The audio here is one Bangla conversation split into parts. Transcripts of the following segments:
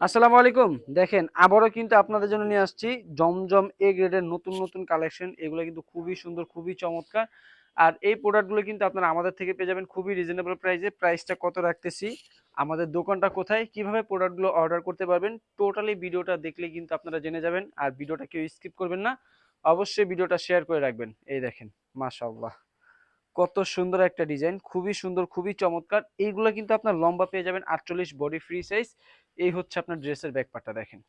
আসসালামু আলাইকুম। দেখেন, আবারও কিন্তু আপনাদের জন্য নিয়ে আসছি জমজম এ গ্রেডের নতুন নতুন কালেকশন এগুলো কিন্তু খুবই সুন্দর, খুবই চমৎকার। আর এই প্রোডাক্টগুলো কিন্তু আপনারা আমাদের থেকে পেয়ে যাবেন খুবই রিজনেবল প্রাইসে প্রাইসটা কত রাখতেছি? আমাদের দোকানটা কোথায়? কীভাবে প্রোডাক্টগুলো অর্ডার করতে পারবেন? টোটালি ভিডিওটা দেখলে কিন্তু আপনারা জেনে যাবেন। আর ভিডিওটা কেউ স্কিপ করবেন না। অবশ্যই ভিডিওটা শেয়ার করে রাখবেন। এই দেখেন, মাশাআল্লাহ। কত সুন্দর একটা ডিজাইন, খুবই সুন্দর, খুবই চমৎকার। এইগুলো কিন্তু আপনার লম্বা পেয়ে যাবেন আটচল্লিশ বডি ফ্রি সাইজ এই হচ্ছে আপনার ড্রেসের ব্যাকপারটা দেখেন।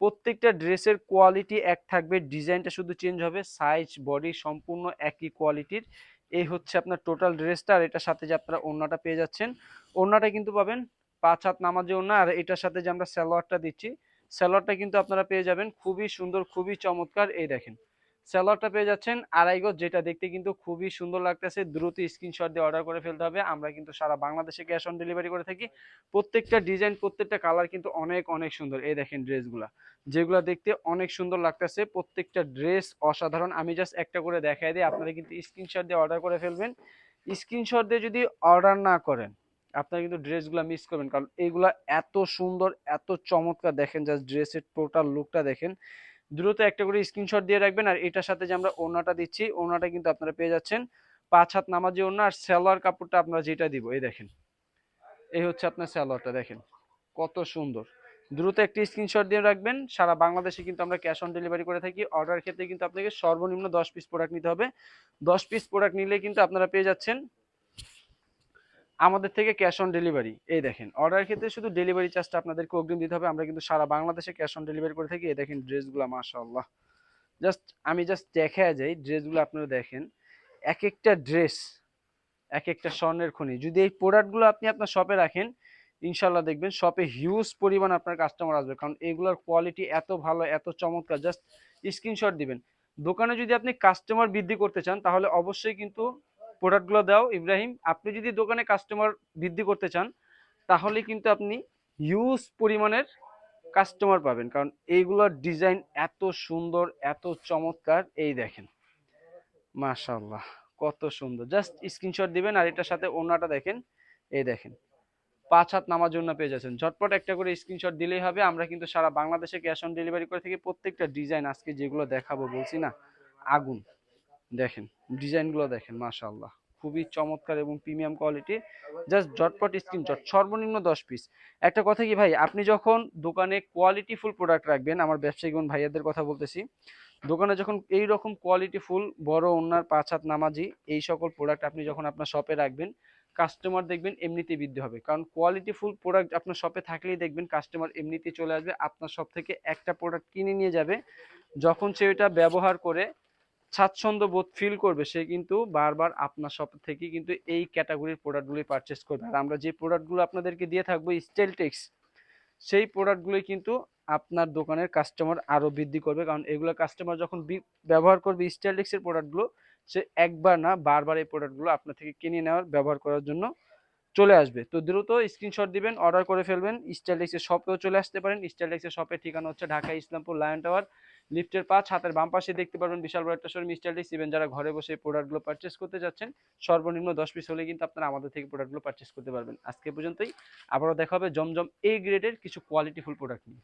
প্রত্যেকটা ড্রেসের কোয়ালিটি এক থাকবে, ডিজাইনটা শুধু চেঞ্জ হবে সাইজ বডি সম্পূর্ণ একই কোয়ালিটির এই হচ্ছে আপনার টোটাল ড্রেসটা আর এটার সাথে যে আপনারা ওড়নাটা পেয়ে যাচ্ছেন, ওড়নাটা কিন্তু পাবেন পাঁচ হাত নামাজে ওড়না আর এটার সাথে যে আমরা স্যালোয়ারটা দিচ্ছি স্যালোয়ারটা কিন্তু আপনারা পেয়ে যাবেন। খুবই সুন্দর, খুবই চমৎকার। এই দেখেন স্যালোয়ারটা পেয়ে যাচ্ছেন। আড়াই গজ যেটা দেখতে কিন্তু খুবই সুন্দর লাগতেছে। দ্রুত স্ক্রিনশট দিয়ে অর্ডার করে ফেলতে হবে। আমরা কিন্তু সারা বাংলাদেশে ক্যাশ অন ডেলিভারি করে থাকি। প্রত্যেকটা ডিজাইন প্রত্যেকটা কালার কিন্তু অনেক অনেক সুন্দর। এই দেখেন ড্রেসগুলা যেগুলো দেখতে অনেক সুন্দর লাগতেছে। প্রত্যেকটা ড্রেস অসাধারণ। আমি জাস্ট একটা করে দেখাই দিই। আপনারা কিন্তু স্ক্রিনশট দিয়ে অর্ডার করে ফেলবেন। স্ক্রিনশট দিয়ে যদি অর্ডার না করেন, আপনারা কিন্তু ড্রেসগুলো মিস করবেন। কারণ এইগুলা এত সুন্দর, এত চমৎকার। দেখেন জাস্ট ড্রেসের টোটাল লুকটা দেখেন। দ্রুত একটা করে স্ক্রিনশট দিয়ে রাখবেন আর এটার সাথে যে আমরা ওনাটা দিচ্ছি ওনাটা কিন্তু আপনারা পেয়ে যাচ্ছেন। পাঁচ হাত নামাজি ওনা আর সালোয়ার কাপড়টা আপনারা যেটা দিব, এই দেখেন। এই হচ্ছে আপনার সালোয়ারটা দেখেন। কত সুন্দর। দ্রুত একটি স্ক্রিনশট দিয়ে রাখবেন। সারা বাংলাদেশে কিন্তু আমরা ক্যাশ অন ডেলিভারি করে থাকি। অর্ডার ক্ষেত্রে কিন্তু আপনাকে সর্বনিম্ন দশ পিস প্রোডাক্ট নিতে হবে। দশ পিস প্রোডাক্ট নিলে কিন্তু আপনারা পেয়ে যাচ্ছেন আমাদের থেকে ক্যাশ অন ডেলিভারি এই দেখেন অর্ডার ক্ষেত্রে শুধু ডেলিভারি চার্জটা আপনাদেরকে অগ্রিম দিতে হবে। আমরা কিন্তু সারা বাংলাদেশে ক্যাশ অন ডেলিভারি করে থাকি। এই দেখেন ড্রেসগুলো, মাশাআল্লাহ। জাস্ট আমি জাস্ট দেখা যাই, ড্রেসগুলো আপনারা দেখেন। এক একটা ড্রেস এক একটা স্বর্ণের খনি। যদি এই প্রোডাক্টগুলো আপনি আপনার শপে রাখেন ইনশাল্লাহ দেখবেন শপে হিউজ পরিমাণ আপনার কাস্টমার আসবে। কারণ এগুলোর কোয়ালিটি এত ভালো, এত চমৎকার। জাস্ট স্ক্রিনশট দিবেন। দোকানে যদি আপনি কাস্টমার বৃদ্ধি করতে চান, তাহলে অবশ্যই কিন্তু প্রোডাক্টগুলো দাও, ইব্রাহিম। আপনি যদি দোকানে কাস্টমার বৃদ্ধি করতে চান তাহলে কিন্তু আপনি হিউজ পরিমাণের কাস্টমার পাবেন। কারণ এইগুলোর ডিজাইন এত সুন্দর, এত চমৎকার, এই দেখেন। মাশাল্লাহ কত সুন্দর। জাস্ট স্ক্রিনশট দিবেন আর এটার সাথে ওনাটা দেখেন। এই দেখেন, পাঁচ হাত নামার জন্য পেয়ে যাচ্ছেন। ঝটপট একটা করে স্ক্রিনশট দিলেই হবে। আমরা কিন্তু সারা বাংলাদেশে ক্যাশ অন ডেলিভারি করে থাকি। প্রত্যেকটা ডিজাইন আজকে যেগুলো দেখাবো বলছি না, আগুন। দেখেন, ডিজাইনগুলো দেখেন, মাশাআল্লাহ। খুবই চমৎকার এবং প্রিমিয়াম কোয়ালিটি। জাস্ট ঝটপট স্ক্রিনশট, সর্বনিম্ন দশ পিস একটা কথা কি ভাই, আপনি যখন দোকানে কোয়ালিটি ফুল প্রোডাক্ট রাখবেন, আমার ব্যবসায়িক বোন ভাইয়াদের কথা বলতেছি, দোকানে যখন এই রকম কোয়ালিটি ফুল বড় ওনার পাঁচ হাত নামাজি, এই সকল প্রোডাক্ট আপনি যখন আপনার শপে রাখবেন কাস্টমার দেখবেন এমনিতেই বৃদ্ধি হবে। কারণ কোয়ালিটি ফুল প্রোডাক্ট আপনার শপে থাকলেই দেখবেন কাস্টমার এমনিতেই চলে আসবে, আপনার শপ থেকে একটা প্রোডাক্ট কিনে নিয়ে যাবে, যখন সে এটা ব্যবহার করে স্বাচ্ছন্দ্য বোধ ফিল করবে, সে কিন্তু বারবার আপনার শপ থেকে কিন্তু এই ক্যাটাগরির প্রোডাক্টগুলি পারচেস করবে। আর আমরা যে প্রোডাক্টগুলো আপনাদেরকে দিয়ে থাকব স্টেলটেক্স সেই প্রোডাক্টগুলোই কিন্তু আপনার দোকানের কাস্টমার আরও বৃদ্ধি করবে। কারণ এগুলো কাস্টমার যখন ব্যবহার করবে স্টেলটেক্সের প্রোডাক্টগুলো সে একবার না বারবার এই প্রোডাক্টগুলো আপনার থেকে কিনে নেওয়ার, ব্যবহার করার জন্য চলে আসবে। তো দ্রুত স্ক্রিনশট দিবেন অর্ডার করে ফেলবেন। স্টাইলেক্সের শপেও চলে আসতে পারেন। স্টাইলেক্সের শপের ঠিকানা হচ্ছে ঢাকা ইসলামপুর লায়ন টাওয়ার লিফটের পাঁচ, হাতের বাম পাশে দেখতে পারবেন বিশাল বড় একটা শোরুম স্টাইলেক্স ইভেন যারা ঘরে বসে প্রোডাক্টগুলো পারচেস করতে যাচ্ছেন, সর্বনিম্ন দশ পিস হলে কিন্তু আপনারা আমাদের থেকে প্রোডাক্টগুলো পারচেস করতে পারবেন। আজকে পর্যন্তই, আবারও দেখা হবে জমজম এই গ্রেডের কিছু কোয়ালিটিফুল প্রোডাক্ট নিয়ে।